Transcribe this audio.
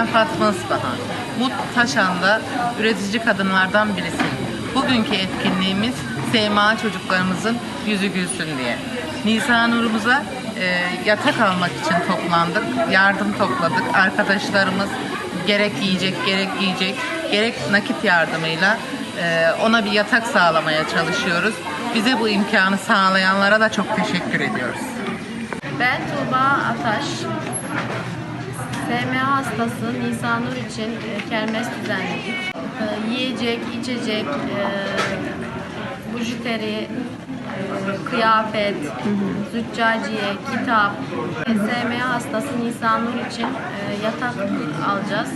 Ben Fatma Ispahan. Mut Taşan'da üretici kadınlardan birisiyim. Bugünkü etkinliğimiz SMA çocuklarımızın yüzü gülsün diye. Nisan Nur'umuza e, yatak almak için toplandık, yardım topladık. Arkadaşlarımız gerek yiyecek, gerek giyecek, gerek nakit yardımıyla e, ona bir yatak sağlamaya çalışıyoruz. Bize bu imkanı sağlayanlara da çok teşekkür ediyoruz. Ben Tuğba Ataş. SMA hastası Nisanur için e, kermes düzenledik. E, Yiyecek, içecek, e, bujiteri, kıyafet, züccaciye, kitap. SMA hastası Nisanur için yatak alacağız.